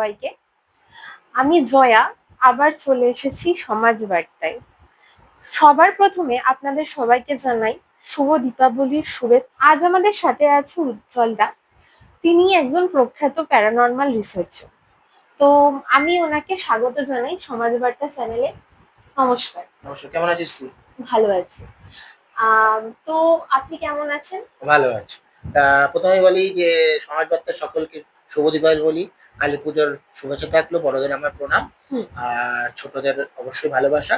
সবাইকে। আমি জয়া আবার চলে এসেছি সমাজ বার্তায়। সবার প্রথমে আপনাদের সবাইকে জানাই শুভ দীপাবলির শুভেচ্ছা। আজ আমাদের সাথে আছে উজ্জ্বল দা তিনি একজন প্রখ্যাত প্যারানর্মাল রিসার্চার। তো আমি ওনাকে স্বাগত জানাই সমাজ বার্তা চ্যানেলে। নমস্কার। নমস্কার কেমন আছিস তুই? ভালো আছি। তো আপনি কেমন আছেন? ভালো আছি। প্রথমে বলি যে সমাজ বার্তা সকলকে শুভ দীপাবলি বলি কালী পুজোর শুভেচ্ছা থাকল বড়দের আমার প্রণাম। আর ছোটদের অবশ্যই ভালোবাসা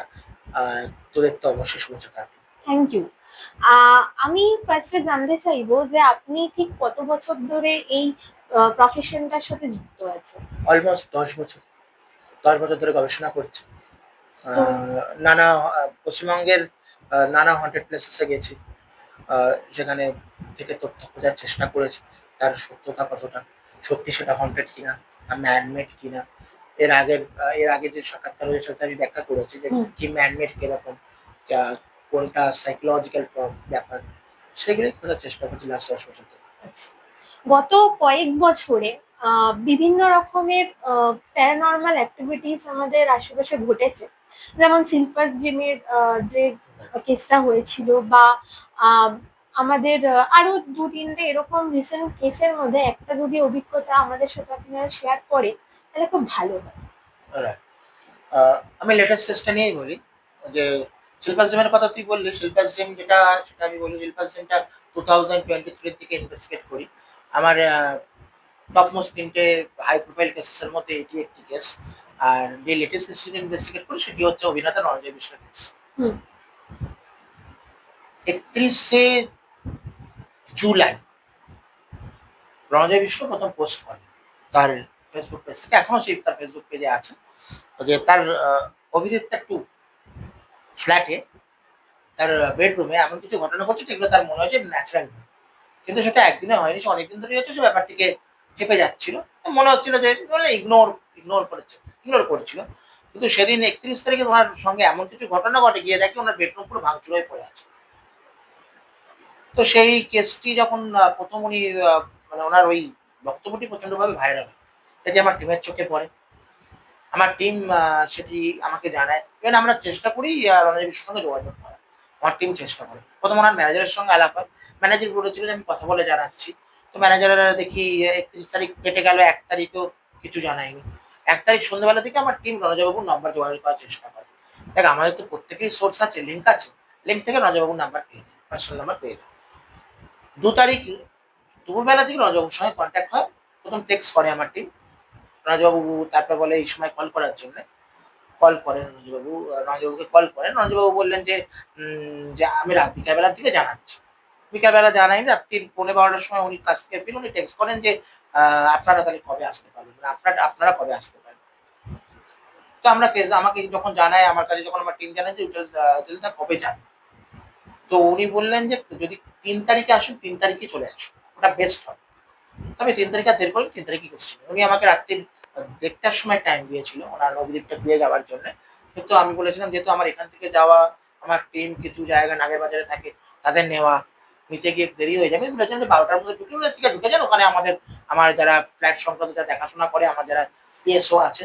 আর তোদের তো অবশ্যই শুভেচ্ছা থাকল। থ্যাংক ইউ আমি ফার্স্টে জানতে চাইব যে আপনি ঠিক কত বছর ধরে এই প্রফেশনটার সাথে যুক্ত আছেন? অলমোস্ট দশ বছর। দশ বছর ধরে গবেষণা করছি। নানা পশ্চিমবঙ্গের নানা হন্টেড প্লেসেসে গেছি। সেখানে থেকে তথ্য খোঁজার চেষ্টা করেছি তার সত্যতা কতটা। সত্যি সেটা হন্টেড কিনা ম্যানমেড কিনা। এর আগের এর আগে যে সাক্ষাৎকার হয়েছে সেটা আমি ব্যাখ্যা করেছি যে কি ম্যানমেড কীরকম কোনটা সাইকোলজিক্যাল ব্যাপার সেগুলি খোঁজার চেষ্টা করছি লাস্ট দশ বছর আচ্ছা। গত কয়েক বছরে বিভিন্ন রকমের প্যারানর্মাল অ্যাক্টিভিটিস আমাদের আশেপাশে ঘটেছে। যেমন সিলপাস জিমের যে কেসটা হয়েছিল বা আমাদের আরও দু তিনটে এরকম রিসেন্ট কেসের মধ্যে একটা যদি অভিজ্ঞতা আমাদের সাথে আপনারা শেয়ার করে তাহলে খুব ভালো হয়। আমি লেটেস্ট কেসটা নিয়েই বলি যে শিল্পাস জিমের কথা তুই বললি শিল্পাস জিম যেটা সেটা আমি বলি শিল্পাস জিমটা টু থাউজেন্ড টোয়েন্টি থ্রির দিকে ইনভেস্টিগেট করি। আমার টপ মোস্ট তিনটে হাই প্রোফাইল কেসেসের মধ্যে এটি একটি কেস আর যে লেটেস্ট কেস ইনভেস্টিগেট করি সেটি হচ্ছে অভিনেতা রঞ্জয় মিশ্র কেস হুম। একত্রিশে জুলাই। রণজয় মিশ্র প্রথম পোস্ট করে তার ফেসবুক পেজ থেকে। এখনও সেই তার ফেসবুক পেজে আছে যে তার আহ, অভিনেতা টু ফ্ল্যাটে তার বেডরুমে এমন কিছু ঘটনা ঘটছে যেগুলো তার মনে হয়েছে ন্যাচারাল কিন্তু সেটা একদিনে হয়নি সে অনেকদিন ধরে হচ্ছে সে ব্যাপারটিকে চেপে যাচ্ছিল। মনে হচ্ছিল যে ইগনোর ইগনোর করেছে ইগনোর করছিল। কিন্তু সেদিন একত্রিশ তারিখে ওনার সঙ্গে এমন কিছু ঘটনা ঘটে গিয়ে দেখি ওনার বেডরুম পুরো ভাঙচুর হয়ে পড়ে আছে। তো সেই কেসটি যখন প্রথম উনি মানে ওনার ওই বক্তব্যটি প্রচন্ডভাবে ভাইরাল এটি আমার টিমের চোখে পড়ে। আমার টিম সেটি আমাকে জানায়। ইভেন আমরা চেষ্টা করি বিশুর সঙ্গে যোগাযোগ করার। আমার টিম চেষ্টা করে। প্রথম ওনার ম্যানেজারের সঙ্গে আলাপ হয়। ম্যানেজার বলেছিল যে, আমি কথা বলে জানাচ্ছি। তো ম্যানেজাররা দেখি একত্রিশ তারিখ কেটে গেল, এক তারিখও কিছু জানায়নি। এক তারিখ সন্ধ্যাবেলা থেকে আমার টিম রণজাবাবুর নাম্বার যোগাযোগ করার চেষ্টা করে। দেখ, আমাদের তো প্রত্যেকেরই সোর্স আছে লিঙ্ক আছে। লিঙ্ক থেকে রণজাবাবুর নাম্বার পেয়ে যায় পার্সোনাল নাম্বার পেয়ে যায়। দু তারিখ দুপুরবেলা থেকে রণজাবাবুর সঙ্গে কন্ট্যাক্ট হয়। প্রথম টেক্সট করে আমার টিম রাজবাবু তারপর বলে, এই সময় কল করার জন্য। কল করেন রাজবাবু। রাজবাবুকে কল করেন। রাজবাবু বললেন যে যে আমি রাত বিকালবেলার দিকে জানাচ্ছি। বিকালবেলা জানাই রাত্রির পনেরো বারোটার সময় উনি কাছ থেকে ফিরে উনি টেক্সট করেন যে আপনারা তাহলে কবে আসতে পারবেন? মানে আপনারা আপনারা কবে আসতে পারবেন? তো আমরা আমাকে যখন জানায়, আমার কাছে যখন আমার টিম জানায় যে উজ্জ্বলদা কবে যাবে? তো উনি বললেন যে যদি তিন তারিখে আসুন, তিন তারিখে চলে আসুন। ওটা বেস্ট হবে আমি তিন তারিখ আর দেরি করি তিন তারিখে গেছিল উনি আমাকে রাত্রির দেড়টার সময় টাইম দিয়েছিল, ওনার নবদ্বীপটা ঘুরে যাওয়ার জন্য। কিন্তু আমি বলেছিলাম, যেহেতু আমার এখান থেকে যাওয়া, আমার টিম কিছু জায়গা নাগের বাজারে থাকে, তাদের নেওয়া, নিতে গিয়ে দেরি হয়ে যাবে। বলেছিলাম যে বারোটার মধ্যে ঢুকে বলে ঠিক আছে, ঢুকে যান। ওখানে আমাদের, আমার যারা ফ্ল্যাট সংক্রান্ত যারা দেখাশোনা করে, আমার যারা পিএসও আছে,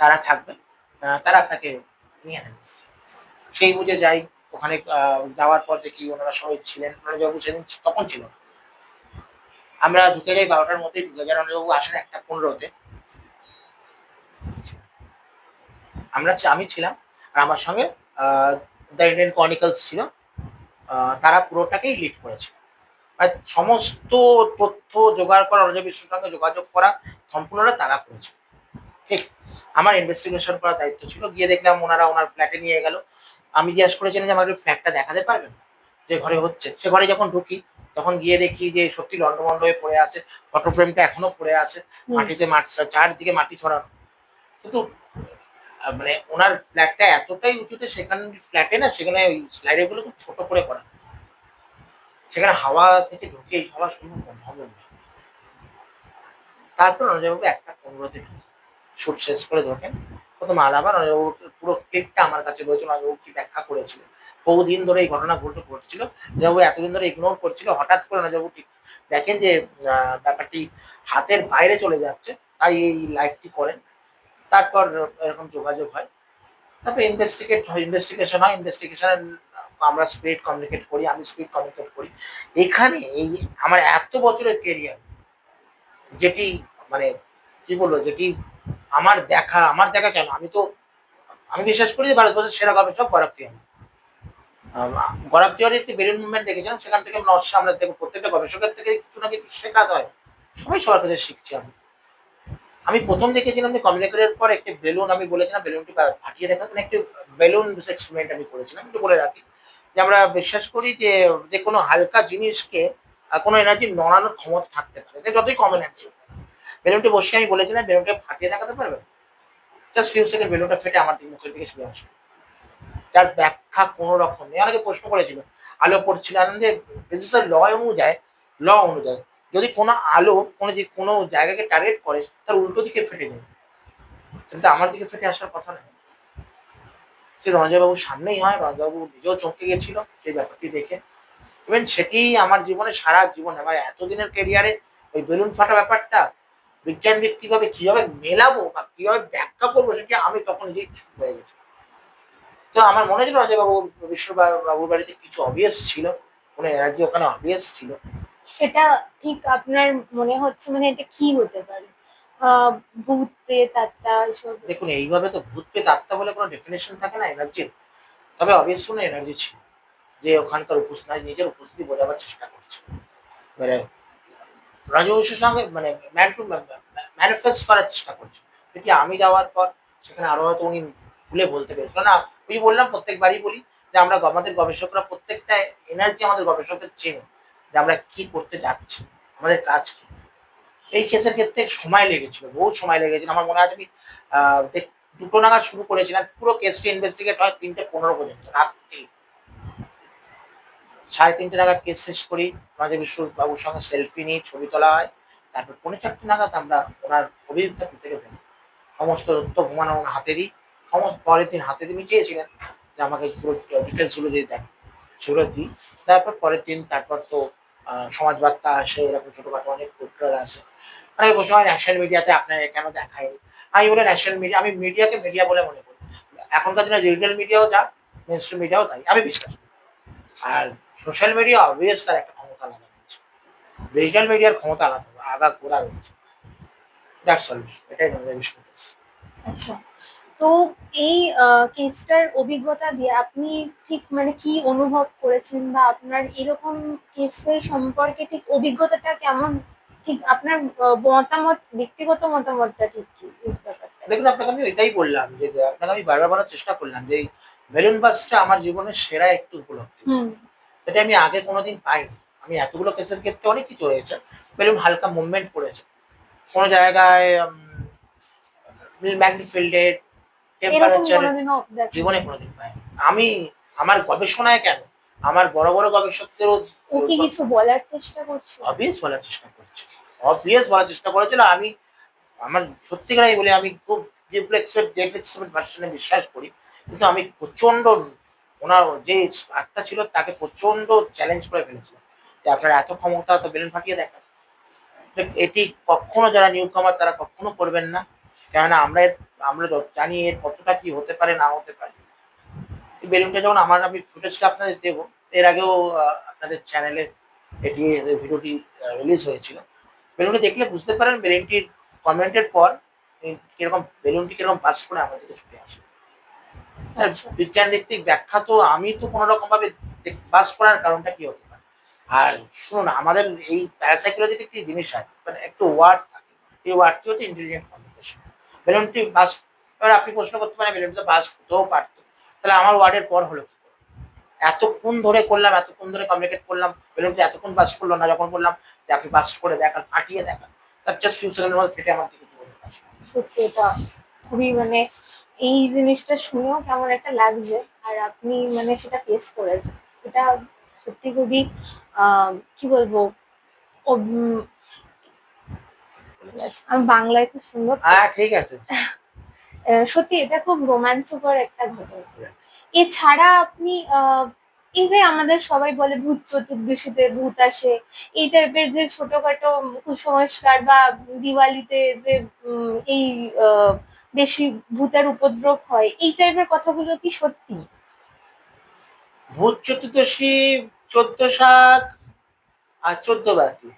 তারা থাকবে। তারা আপনাকে নিয়ে নেবে। সেই বুঝে যাই ওখানে যাওয়ার পর দেখি ওনারা সবাই ছিলেন। ওনারা বাবু সেদিন তখন ছিল। আমরা ঢুকে যাই বারোটার মধ্যে ঢুকে যাই রণবাবু আসেন একটা পনেরোতে। আমরা আমি ছিলাম, আর আমার সঙ্গে দ্য ইন্ডিয়ান কনিক্যালস ছিল। তারা পুরোটাকেই লিড করেছে মানে সমস্ত তথ্য জোগাড় করা রঞ্জয় বিশ্বর সঙ্গে যোগাযোগ করা সম্পূর্ণটা তারা করেছে ঠিক, আমার ইনভেস্টিগেশন করার দায়িত্ব ছিল। গিয়ে দেখলাম ওনারা ওনার ফ্ল্যাটে নিয়ে গেল। আমি জিজ্ঞেস করেছিলাম যে আমাকে ফ্ল্যাটটা দেখাতে পারবেন? যে ঘরে হচ্ছে। সে ঘরে যখন ঢুকি তখন গিয়ে দেখি যে সত্যি লন্ডমন্ড হয়ে পড়ে আছে ফটো ফ্রেমটা এখনও পড়ে আছে মাটিতে মাটি চারদিকে মাটি ছড়ানো। কিন্তু মানে ওনার ফ্ল্যাটটা এতটাই উঁচুতে সেখানে ফ্ল্যাটে না সেখানে ওই স্লাইডে গুলো খুব ছোট করে করা। সেখানে হাওয়া থেকে ঢুকে এই হাওয়া শুরু হবে না। তারপর রঞ্জয়বাবু একটা পনেরোতে শুট শেষ করে ঢোকেন প্রথম আলাবার রঞ্জয়বাবু পুরো ক্লিপটা আমার কাছে রয়েছে রঞ্জয়বাবু কি ব্যাখ্যা করেছিল। বহুদিন ধরে এই ঘটনা ঘটে ঘটছিল রঞ্জয়বাবু এতদিন ধরে ইগনোর করছিল, হঠাৎ করে রঞ্জয়বাবু ঠিক দেখেন যে ব্যাপারটি হাতের বাইরে চলে যাচ্ছে, তাই এই লাইভটি করেন। তারপর এরকম যোগাযোগ হয়। তারপর ইনভেস্টিগেট হয় ইনভেস্টিগেশন হয় ইনভেস্টিগেশন আমরা স্পিড কমিউনিকেট করি, আমি স্পিড কমিউনিকেট করি। এখানে এই আমার এত বছরের কেরিয়ার যেটি মানে কি বলব, যেটি আমার দেখা আমার দেখা কেন? আমি তো, আমি বিশ্বাস করি যে ভারতবর্ষের সেরা গবেষক গরাব তিয়ারি গরাব তিয়ারির একটি বেলুন মুভমেন্ট দেখেছিলাম, সেখান থেকে নকশা আমরা দেখব প্রত্যেকটা গবেষকের থেকে কিছু না কিছু শেখাতে হয় সবাই সবার কাছে শিখছি আমি। আমি প্রথম দেখেছিলাম যে কমিউনিকেটের পর একটি বেলুন আমি বলেছিলাম বেলুনটি ফাটিয়ে দেখা একটি বেলুন এক্সপেরিমেন্ট আমি করেছিলাম। একটু বলে রাখি যে আমরা বিশ্বাস করি যে যে কোনো হালকা জিনিসকে, কোনো এনার্জি নড়ানোর ক্ষমতা থাকতে পারে। যে যতই কম এনার্জি বেলুনটি বসে আমি বলেছিলাম বেলুনটা ফাটিয়ে দেখাতে পারবে? জাস্ট ফিউ সেকেন্ড বেলুনটা ফেটে আমার দিকে মুখের দিকে ছুঁয়ে আসবে। যার ব্যাখ্যা কোনো রকম নেই। অনেকে প্রশ্ন করেছিল, আলো পড়ছিল আনন্দে। ফিজিক্সের ল অনুযায়ী ল অনুযায়ী, যদি কোনো আলো কোনো যে কোনো জায়গাকে টার্গেট করে, তার উল্টো দিকে ফেটে যাবে কিন্তু আমার দিকে ফেটে আসার কথা নয় সে রঞ্জয়বাবুর সামনেই হয় রঞ্জয়বাবু নিজেও চমকে গেছিল সেই ব্যাপারটি দেখে। ইভেন সেটি আমার জীবনে, সারা জীবন, আমার এতদিনের কেরিয়ারে ওই বেলুন ফাটা ব্যাপারটা বিজ্ঞান ব্যক্তিভাবে কীভাবে মেলাবো বা কীভাবে ব্যাখ্যা করব সেটি আমি তখন নিজেই চুপ হয়ে গেছি তো আমার মনে হয়েছিল রঞ্জয়বাবু বিশ্ববাবুর বাড়িতে কিছু অবভিয়াস ছিল কোনো এনার্জি ওখানে অবভিয়াস ছিল। সেটা ঠিক আপনার মনে হচ্ছে মানে এটা কি হতে পারে? ভূত প্রেত আত্মা এসব দেখুন এইভাবে তো ভূত পেত আত্মা বলে কোনো ডেফিনেশন থাকে না এনার্জির তবে অবভিয়াস কোনো এনার্জি ছিল যে ওখানকার উপস্থিতি নিজের উপস্থিতি বোঝাবার চেষ্টা করছে। মানে রাজবংশের সঙ্গে মানে ম্যান টু ম্যানিফেস্ট করার চেষ্টা করছে। এটি আমি যাওয়ার পর, সেখানে আরও হয়তো উনি ভুলে বলতে পেরেছিল না ওই বললাম, প্রত্যেকবারই বলি যে আমরা আমাদের গবেষকরা প্রত্যেকটা এনার্জি আমাদের গবেষকদের চেনে যে আমরা কি করতে যাচ্ছি, আমাদের কাজ কি। এই কেসের ক্ষেত্রে সময় লেগেছিল, বহু সময় লেগেছিল। আমার মনে আছে আমি দুটো নাগাদ শুরু করেছিলাম। পুরো কেসটি ইনভেস্টিগেট হয় তিনটে পনেরো পর্যন্ত, রাত্রি। সাড়ে তিনটে নাগাদ কেস শেষ করি আমাদের বিশ্ববাবুর সঙ্গে সেলফি নিই, ছবি তোলা হয়। তারপর পৌনে চারটে নাগাদ আমরা ওনার অভিযোগটা থেকে ফেলি। সমস্ত তথ্য ঘুমানো ওনার হাতে দিই। সমস্ত পরের দিন হাতে দিয়ে চেয়েছিলেন যে আমাকে পুরো ডিটেলসগুলো দিয়ে দেন। সেগুলো দিই। তারপর পরের দিন, তারপর তো সমাজ বার্তা আসে, এরকম ছোটোখাটো অনেক পোস্টার আসে অনেক বসে হয় ন্যাশনাল মিডিয়াতে আপনাকে কেন দেখায়নি আমি বলে ন্যাশনাল মিডিয়া আমি মিডিয়াকে মিডিয়া বলে মনে করি। এখনকার দিনে রিজিনাল মিডিয়াও যা মেন স্ট্রিম মিডিয়াও তাই। আমি বিশ্বাস করি। আর সোশ্যাল মিডিয়া অবভিয়াস তার একটা ক্ষমতা আলাদা রয়েছে। ডিজিটাল মিডিয়ার ক্ষমতা আলাদা আগা গোড়া রয়েছে। দ্যাটস অল এটাই নয় বিষয়। আচ্ছা তো এই কেসটার অভিজ্ঞতা দিয়ে আপনি ঠিক মানে কি অনুভব করেছেন বা আপনার এরকম কেসের সম্পর্কে ঠিক অভিজ্ঞতাটা কেমন? ঠিক আপনার মতামত ব্যক্তিগত মতামতটা ঠিক কি দেখুন আপনাকে আমি এটাই বললাম যে আপনাকে আমি বারবার বলার চেষ্টা করলাম যে বেলুন বাসটা আমার জীবনের সেরা একটু উপলব্ধি। হুম। এটা আমি আগে কোনোদিন পাইনি। আমি এতগুলো কেসের ক্ষেত্রে অনেক কিছু হয়েছে বেলুন হালকা মুভমেন্ট করেছে। কোনো জায়গায় ম্যাগনেটিক ফিল্ডের টেম্পারেচার জীবনে কোনোদিন পাইনি। আমি আমার গবেষণায় কেন? আমার বড় বড় গবেষকদেরও কি কিছু বলার চেষ্টা করছে? অবভিয়াস বলার চেষ্টা করছে। অবভিয়াস বলার চেষ্টা করেছিল। আমি আমার সত্যিকারাই বলে আমি খুব ডিপ এক্সপেক্ট ডেপ ভার্সনে বিশ্বাস করি। কিন্তু আমি প্রচণ্ড ওনার যে আত্মা ছিল তাকে প্রচণ্ড চ্যালেঞ্জ করে ফেলেছিল যে আপনার এত ক্ষমতা তো বেলুন ফাটিয়ে দেখা এটি কখনো যারা নিউ কামার তারা কখনো করবেন না। কেননা আমরা আমরা জানি এর কতটা কি হতে পারে, না হতে পারে। বেলুনটা যখন আমার, আমি ফুটেজটা আপনাদের দেবো, এর আগেও আপনাদের চ্যানেলে এটি ভিডিওটি রিলিজ হয়েছিল। বেলুনটি দেখলে বুঝতে পারেন বেলুনটির কমেন্টের পর কীরকম, বেলুনটি কীরকম পাস করে আমার দিকে ছুটে আসে। আর আচ্ছা। বিজ্ঞান ভিত্তিক ব্যাখ্যা তো আমি তো কোনো রকম ভাবে পাস করার কারণটা কি হতে পারে? আর শুনুন, আমাদের এই প্যারাসাইকোলজিতে একটি জিনিস আছে মানে একটু ওয়ার্ড থাকে। এই ওয়ার্ডটি হচ্ছে ইন্টেলিজেন্ট কমিউনিকেশন বেলুনটি বাস এবার আপনি প্রশ্ন করতে পারেন, বেলুনটি তো বাস করতেও পারতো। তাহলে আমার ওয়ার্ডের পর হলো কি এতক্ষণ ধরে করলাম, এতক্ষণ ধরে কমিউনিকেট করলাম, বেলুনটি এতক্ষণ বাস করল না, যখন বললাম যে আপনি বাস করে দেখান, ফাটিয়ে দেখান, তার জাস্ট ফিউ সেকেন্ডের মধ্যে ফেটে আমার দিকে সত্যি, এটা খুবই মানে এই জিনিসটা শুনেও কেমন একটা লাগছে আর আপনি মানে সেটা ফেস করেছেন। এটা সত্যি খুবই আহ, কি বলব আমি বাংলায় খুব সুন্দর হ্যাঁ ঠিক আছে। সত্যি এটা খুব রোমাঞ্চকর একটা ঘটনা। এছাড়া আপনি আহ, এই যে আমাদের সবাই বলে ভূত চতুর্দশীতে ভূত আসে। এই টাইপের যে ছোটখাটো কুসংস্কার বা দিওয়ালিতে যে এই বেশি ভূতের উপদ্রব হয়, এই টাইপের কথাগুলো কি সত্যি? ভূত চতুর্দশী, চোদ্দ শাক আর চোদ্দ বাতি।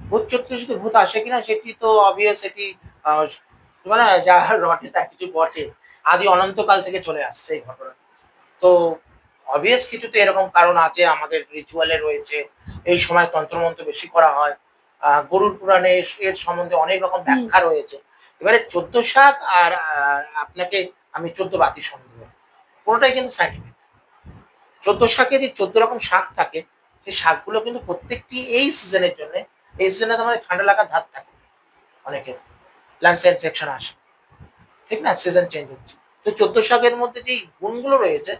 ভূত চতুর্দশীতে ভূত আসে কিনা সেটি তো অবভিয়াস এটি মানে যা রটে তা কিছু বটে। আদি অনন্তকাল থেকে চলে আসছে এই ঘটনা। তো অবভিয়াস কিছু তো এরকম কারণ আছে আমাদের রিচুয়ালে রয়েছে এই সময় তন্ত্রমন্ত্র বেশি করা হয় আহ, গরুর পুরাণে এর- সম্বন্ধে অনেক রকম ব্যাখ্যা রয়েছে। এবারে চোদ্দ শাক আর আপনাকে আমি চোদ্দ বাতি সন্দেহ পুরোটাই কিন্তু সাইন্টিফিক চোদ্দ শাকে যে চোদ্দ রকম শাক থাকে সেই শাকগুলো কিন্তু প্রত্যেকটি এই সিজনের জন্য এই সিজনে তো আমাদের ঠান্ডা লাগার ধার থাকে অনেকের। লাংস ইনফেকশন আসে। ঠিক না? সিজন চেঞ্জ হচ্ছে। তো চোদ্দ শাকের মধ্যে যেই গুণগুলো রয়েছে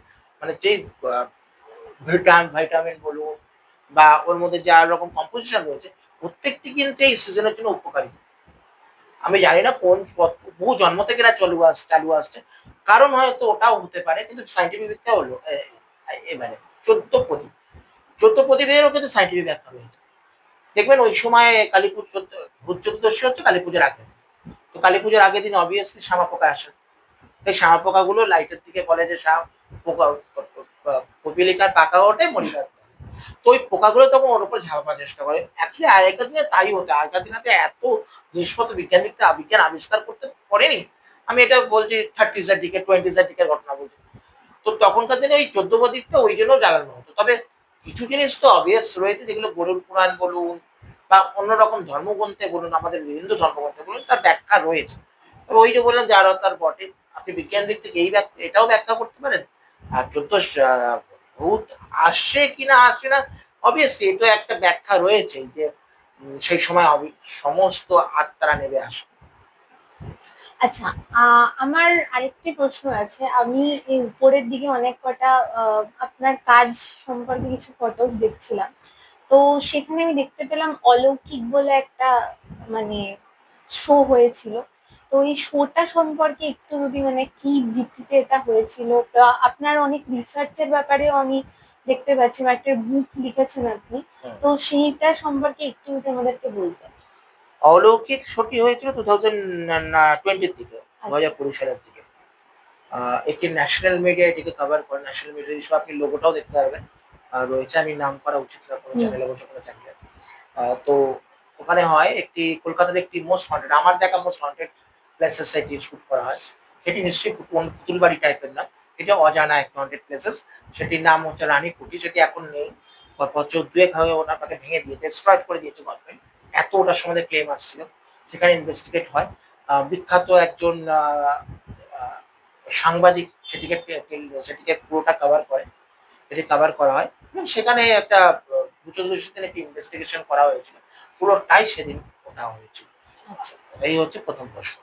মানে যেই ভিটামিন ভাইটামিন বলুন, বা ওর মধ্যে যে রকম কম্পোজিশন রয়েছে, প্রত্যেকটি কিন্তু এই সিজনের জন্য উপকারী। আমি জানি না কোন বহু জন্ম থেকে না চালু আস, চালু আসছে। কারণ হয়তো ওটাও হতে পারে, কিন্তু সাইন্টিফিক ব্যাখ্যা হলো এবারে চোদ্দ প্রদীপ। চোদ্দ প্রদীপেরও কিন্তু সাইন্টিফিক ব্যাখ্যা রয়েছে। দেখবেন ওই সময় কালী পুজো ভূত চতুর্দশী হচ্ছে কালী পুজোর দিন। তো কালী পুজোর আগের দিন অবভিয়াসলি শ্যামা পোকা আসে। এই শ্যামা পোকাগুলো লাইটের দিকে বলে যে শ্যাম পোকা, পাকা ওঠে মরিকার তো ওই পোকাগুলো তখন ওর উপর ঝাঁপাবার চেষ্টা করে। অ্যাকচুয়ালি আগেকার দিনে তাই হতো। আগেকার দিনে তো এত জিনিসপত্র বিজ্ঞানিক বিজ্ঞান আবিষ্কার করতে পারেনি। আমি এটা বলছি থার্টিজের দিকে টোয়েন্টিজের দিকের ঘটনা বলছি। তো তখনকার দিনে ওই চোদ্দ প্রদীপটা ওই জন্য জ্বালানো হতো। তবে কিছু জিনিস তো অবভিয়াস রয়েছে, যেগুলো গরুর পুরাণ বলুন বা অন্যরকম ধর্মগ্রন্থে বলুন, আমাদের হিন্দু ধর্মগ্রন্থে বলুন, তার ব্যাখ্যা রয়েছে। তবে ওই যে বললাম যে আরও তার বটে, আপনি বিজ্ঞান দিক থেকে এই ব্যাখ্যা, এটাও ব্যাখ্যা করতে পারেন? চোদ্দ ভূত আসছে কিনা আসছে না অবভিয়াসলি এটা একটা ব্যাখ্যা রয়েছে যে সেই সময় সমস্ত আত্মারা নেবে আসে। আচ্ছা আমার আরেকটি প্রশ্ন আছে। আমি এই উপরের দিকে অনেক কটা আপনার কাজ সম্পর্কে কিছু ফটোস দেখছিলাম। তো সেখানে আমি দেখতে পেলাম অলৌকিক বলে একটা মানে শো হয়েছিল। তো এই শোটা সম্পর্কে একটু যদি মানে কি ভিত্তিতে এটা হয়েছিল? আপনার অনেক রিসার্চের ব্যাপারেও আমি দেখতে পাচ্ছি বা একটা বুক লিখেছেন আপনি। তো সেইটা সম্পর্কে একটু যদি আমাদেরকে বলতেন। অলৌকিক শোটি হয়েছিল টু থাউজেন্ড টোয়েন্টির দিকে দু হাজার কুড়ি সালের দিকে। একটি ন্যাশনাল মিডিয়া এটিকে কভার করে ন্যাশনাল মিডিয়া হিসেবে আপনি লোগোটাও দেখতে পারবেন। আর রয়েছে আমি নাম করা উচিত না কোনো। চ্যানেলে বসে কোনো চ্যানেলে তো ওখানে হয় একটি কলকাতার একটি মোস্ট হন্টেড আমার দেখা মোস্ট হন্টেড প্লেসেস এটি শুট করা হয়। সেটি নিশ্চয়ই কোন পুতুল বাড়ি টাইপের না। এটা অজানা একটা হন্টেড প্লেসেস সেটির নাম হচ্ছে রানী কুটি সেটি এখন নেই। বছর দুয়েক হয়ে ওনাটাকে ভেঙে দিয়ে ডেস্ট্রয়েড করে দিয়েছে গভর্নমেন্ট এত ওটার সম্বন্ধে ক্লেম আসছিল। সেখানে ইনভেস্টিগেট হয়। বিখ্যাত একজন সাংবাদিক সেটিকে সেটিকে পুরোটা কভার করে। সেটি কভার করা হয়। এবং সেখানে একটা চতুর্দশী দিন একটি ইনভেস্টিগেশন করা হয়েছিল। পুরোটাই সেদিন ওটা হয়েছিল। আচ্ছা। এই হচ্ছে প্রথম প্রশ্ন।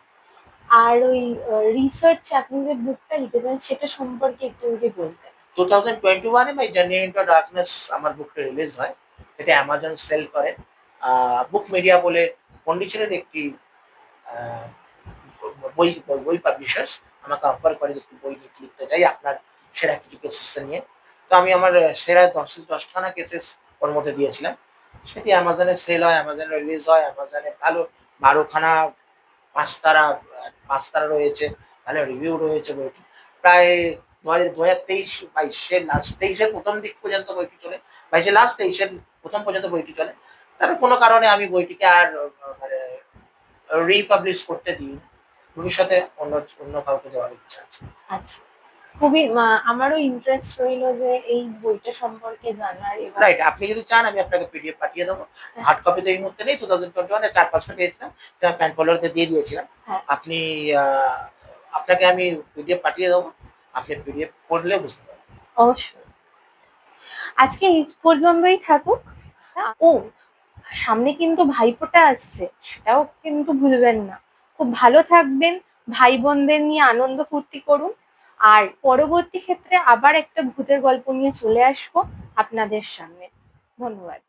আর ওই রিসার্চ আপনি যে বুকটা লিখেছেন সেটা সম্পর্কে একটু যদি বলতেন। Two thousand twenty my journey into darkness আমার বুকটা রিলিজ হয়। এটা অ্যামাজন সেল করে। বুক মিডিয়া বলে পন্ডিচেরির একটি বই, বই- পাবলিশার্স আমাকে অফার করে যে বই লিখ- লিখতে চাই, আপনার সেরা কিছু কেসেস নিয়ে। তো আমি আমার সেরা দশ, দশখানা কেসেস ওর মধ্যে দিয়েছিলাম। সেটি অ্যামাজনে সেল হয় অ্যামাজনে রিলিজ হয় অ্যামাজনে ভালো বারোখানা পাঁচতারা পাঁচতারা রয়েছে, ভালো রিভিউ রয়েছে বইটি। প্রায় দু হাজার দু হাজার তেইশ বাইশের লাস্ট তেইশের প্রথম দিক পর্যন্ত বইটি চলে বাইশের লাস্ট তেইশের প্রথম পর্যন্ত বইটি চলে। তারপর কোনো কারণে আমি বইটিকে আর মানে রিপাবলিশ করতে দিই ভবিষ্যতে অন্য অন্য কাউকে দেওয়ার ইচ্ছা আছে। আচ্ছা। খুবই আমারও ইন্টারেস্ট রইল যে এই বইটা সম্পর্কে জানার রাইট আপনি যদি চান আমি আপনাকে পিডিএফ পাঠিয়ে দেবো। হার্ড কপি তো এই মুহূর্তে নেই টু থাউজেন্ড টোয়েন্টি ওয়ানে চার পাঁচটা পেয়েছিলাম সেটা ফ্যান ফলোয়ারদের দিয়ে দিয়েছিলাম। হ্যাঁ। আপনি আপনাকে আমি পিডিএফ পাঠিয়ে দেবো। আপনি পিডিএফ পড়লে বুঝতে পারবেন। অবশ্যই। আজকে এই পর্যন্তই থাকুক। ও সামনে কিন্তু ভাইপোটা আসছে সেটাও কিন্তু ভুলবেন না। খুব ভালো থাকবেন ভাই বোনদের নিয়ে আনন্দ ফুর্তি করুন। আর পরবর্তী ক্ষেত্রে আবার একটা ভূতের গল্প নিয়ে চলে আসব আপনাদের সামনে। ধন্যবাদ।